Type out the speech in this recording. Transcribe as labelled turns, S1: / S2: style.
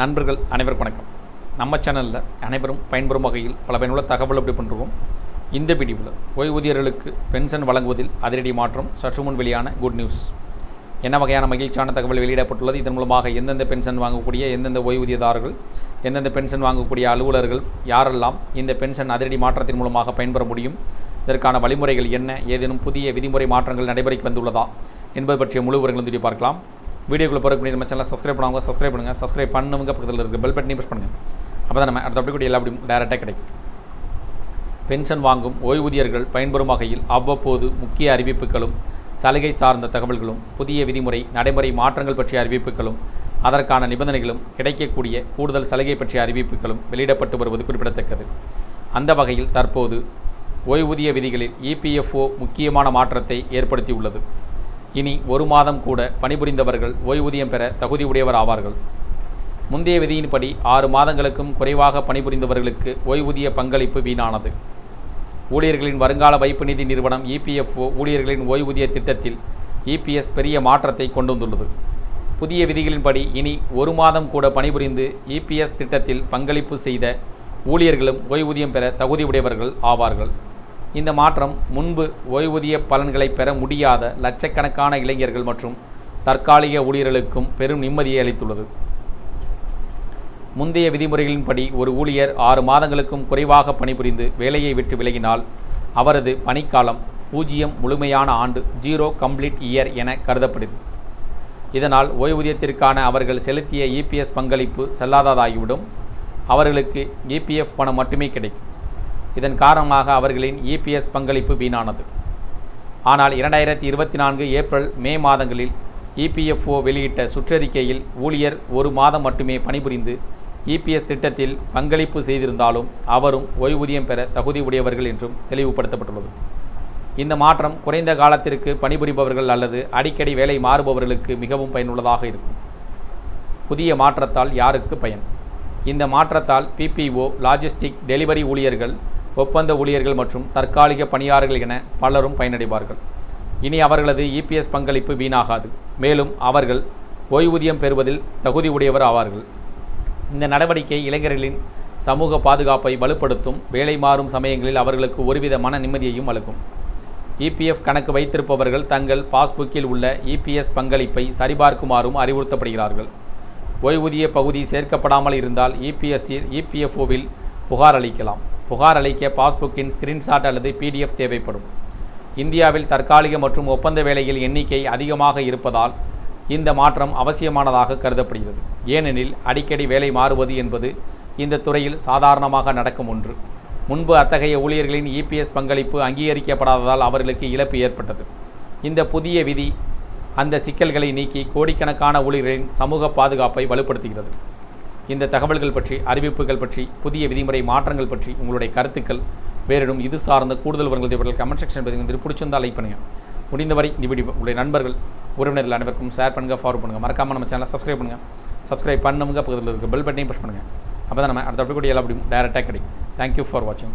S1: நண்பர்கள் அனைவருக்கும் வணக்கம். நம்ம சேனலில் அனைவரும் பயன்பெறும் வகையில் பல பயனுள்ள தகவல் அப்படி பண்ணுறோம் இந்த வீடியோவில் ஓய்வூதியர்களுக்கு பென்ஷன் வழங்குவதில் அதிரடி மாற்றம் சற்று முன் வெளியான குட் நியூஸ் என்ன வகையான மகிழ்ச்சியான தகவல் வெளியிடப்பட்டுள்ளது? இதன் மூலமாக எந்தெந்த பென்ஷன் வாங்கக்கூடிய எந்தெந்த ஓய்வூதியதாரர்கள் எந்தெந்த பென்ஷன் வாங்கக்கூடிய அலுவலர்கள் யாரெல்லாம் இந்த பென்ஷன் அதிரடி மாற்றத்தின் மூலமாக பயன்பெற முடியும் இதற்கான வழிமுறைகள் என்ன ஏதேனும் புதிய விதிமுறை மாற்றங்கள் நடைமுறைக்கு வந்துள்ளதா என்பது பற்றிய முழு விவரங்களும் பார்க்கலாம். வீடியோக்குள்ளே போகிறக்கு நம்ம சேனலை சப்ஸ்கிரைப் பண்ணுவாங்க சப்ஸ்கிரைப் பண்ணுங்கள் சப்ஸ்கிரைப் பண்ணுங்க பக்கத்தில் இருக்க பெல் பட்டனையும் ப்ரெஸ் பண்ணுங்கள் அப்போ தான் நம்ம அடுத்த அப்படி கூட எல்லா அப்படியும் டேரெக்டாக கிடைக்கும். பென்ஷன் வாங்கும் ஓய்வூதியர்கள் பயன்பெறும் வகையில் அவ்வப்போது முக்கிய அறிவிப்புகளும் சலுகை சார்ந்த தகவல்களும் புதிய விதிமுறை நடைமுறை மாற்றங்கள் பற்றிய அறிவிப்புகளும் அதற்கான நிபந்தனைகளும் கிடைக்கக்கூடிய கூடுதல் சலுகை பற்றிய அறிவிப்புகளும் வெளியிடப்பட்டு வருவது குறிப்பிடத்தக்கது. அந்த வகையில் தற்போது ஓய்வூதிய விதிகளில் இபிஎஃப்ஓ முக்கியமான மாற்றத்தை ஏற்படுத்தியுள்ளது. இனி ஒரு மாதம் கூட பணிபுரிந்தவர்கள் ஓய்வூதியம் பெற தகுதி உடையவர் ஆவார்கள் முந்தைய விதியின்படி ஆறு மாதங்களுக்கும் குறைவாக பணிபுரிந்தவர்களுக்கு ஓய்வூதிய பங்களிப்பு வீணானது. ஊழியர்களின் வருங்கால வைப்பு நிதி நிறுவனம் இபிஎஃப்ஓ ஊழியர்களின் ஓய்வூதிய திட்டத்தில் இபிஎஸ் பெரிய மாற்றத்தை கொண்டு வந்துள்ளது புதிய விதிகளின்படி இனி ஒரு மாதம் கூட பணிபுரிந்து இபிஎஸ் திட்டத்தில் பங்களிப்பு செய்த ஊழியர்களும் ஓய்வூதியம் பெற தகுதி உடையவர்கள் ஆவார்கள். இந்த மாற்றம் முன்பு ஓய்வூதிய பலன்களை பெற முடியாத லட்சக்கணக்கான இளைஞர்கள் மற்றும் தற்காலிக ஊழியர்களுக்கும் பெரும் நிம்மதியை அளித்துள்ளது. முந்தைய விதிமுறைகளின்படி ஒரு ஊழியர் ஆறு மாதங்களுக்கும் குறைவாக பணிபுரிந்து வேலையை விட்டு விலகினால் அவரது பணிக்காலம் பூஜ்ஜியம் முழுமையான ஆண்டு ஜீரோ கம்ப்ளீட் இயர் என கருதப்படுது. இதனால் ஓய்வூதியத்திற்கான அவர்கள் செலுத்திய இபிஎஸ் பங்களிப்பு செல்லாததாகிவிடும். அவர்களுக்கு இபிஎஃப் பணம் மட்டுமே கிடைக்கும். இதன் காரணமாக அவர்களின் இபிஎஸ் பங்களிப்பு வீணானது. ஆனால் இரண்டாயிரத்தி இருபத்தி நான்கு ஏப்ரல் மே மாதங்களில் இபிஎஃப்ஓ வெளியிட்ட சுற்றறிக்கையில் ஊழியர் ஒரு மாதம் மட்டுமே பணிபுரிந்து இபிஎஸ் திட்டத்தில் பங்களிப்பு செய்திருந்தாலும் அவரும் ஓய்வூதியம் பெற தகுதி உடையவர்கள் என்றும் தெளிவுபடுத்தப்பட்டுள்ளது. இந்த மாற்றம் குறைந்த காலத்திற்கு பணிபுரிபவர்கள் அல்லது அடிக்கடி வேலை மாறுபவர்களுக்கு மிகவும் பயனுள்ளதாக இருக்கும். புதிய மாற்றத்தால் யாருக்கு பயன்? இந்த மாற்றத்தால் பிபிஓ லாஜிஸ்டிக் டெலிவரி ஊழியர்கள் ஒப்பந்த ஊழியர்கள் மற்றும் தற்காலிக பணியாளர்கள் என பலரும் பயனடைவார்கள். இனி அவர்களது இபிஎஸ் பங்களிப்பு வீணாகாது. மேலும் அவர்கள் ஓய்வூதியம் பெறுவதில் தகுதி உடையவர் ஆவார்கள். இந்த நடவடிக்கை இளைஞர்களின் சமூக பாதுகாப்பை வலுப்படுத்தும் வேலை மாறும் சமயங்களில் அவர்களுக்கு ஒருவித மன நிம்மதியையும் அளிக்கும் இபிஎஃப் கணக்கு வைத்திருப்பவர்கள் தங்கள் பாஸ்புக்கில் உள்ள இபிஎஸ் பங்களிப்பை சரிபார்க்குமாறும் அறிவுறுத்தப்படுகிறார்கள். ஓய்வூதிய பகுதி சேர்க்கப்படாமல் இருந்தால் இபிஎஸ்சில் இபிஎஃப்ஓவில் புகார் அளிக்கலாம். புகார் அளிக்க பாஸ்புக்கின் ஸ்கிரீன்ஷாட் அல்லது பிடிஎஃப் தேவைப்படும். இந்தியாவில் தற்காலிக மற்றும் ஒப்பந்த வேலையில் எண்ணிக்கை அதிகமாக இருப்பதால் இந்த மாற்றம் அவசியமானதாக கருதப்படுகிறது. ஏனெனில் அடிக்கடி வேலை மாறுவது என்பது இந்த துறையில் சாதாரணமாக நடக்கும் ஒன்று. முன்பு அத்தகைய ஊழியர்களின் இபிஎஸ் பங்களிப்பு அங்கீகரிக்கப்படாததால் அவர்களுக்கு இழப்பு ஏற்பட்டது. இந்த புதிய விதி அந்த சிக்கல்களை நீக்கி கோடிக்கணக்கான ஊழியர்களின் சமூக பாதுகாப்பை வலுப்படுத்துகிறது. இந்த தகவல்கள் பற்றி அறிவிப்புகள் பற்றி புதிய விதிமுறை மாற்றங்கள் பற்றி உங்களுடைய கருத்துக்கள் வேறிடும். இது சார்ந்த கூடுதல் விவரங்கள் தேவைகள் கமெண்ட் செக்ஷன் பதிவு பிடிச்சிருந்தால் லைக் பண்ணுங்கள் முடிந்தவரை இந்த வீடியோ உங்களுடைய நண்பர்கள் உறவினர்கள் அனைவருக்கும் ஷேர் பண்ணுங்கள் ஃபார்வர்ட் பண்ணுங்கள் மறக்காமல் நம்ம சேனலை சப்ஸ்கிரைப் பண்ணுங்கள் சப்ஸ்கிரைப் பண்ணுங்க பக்கத்தில் இருக்க பெல் பட்டனையும் ப்ரெஸ் பண்ணுங்கள் அப்போ தான் நம்ம அடுத்த அப்படி கூட எல்லா அப்படியும் டேரெக்டாக கிடைக்கும். தேங்க்யூ ஃபார் வாட்சிங்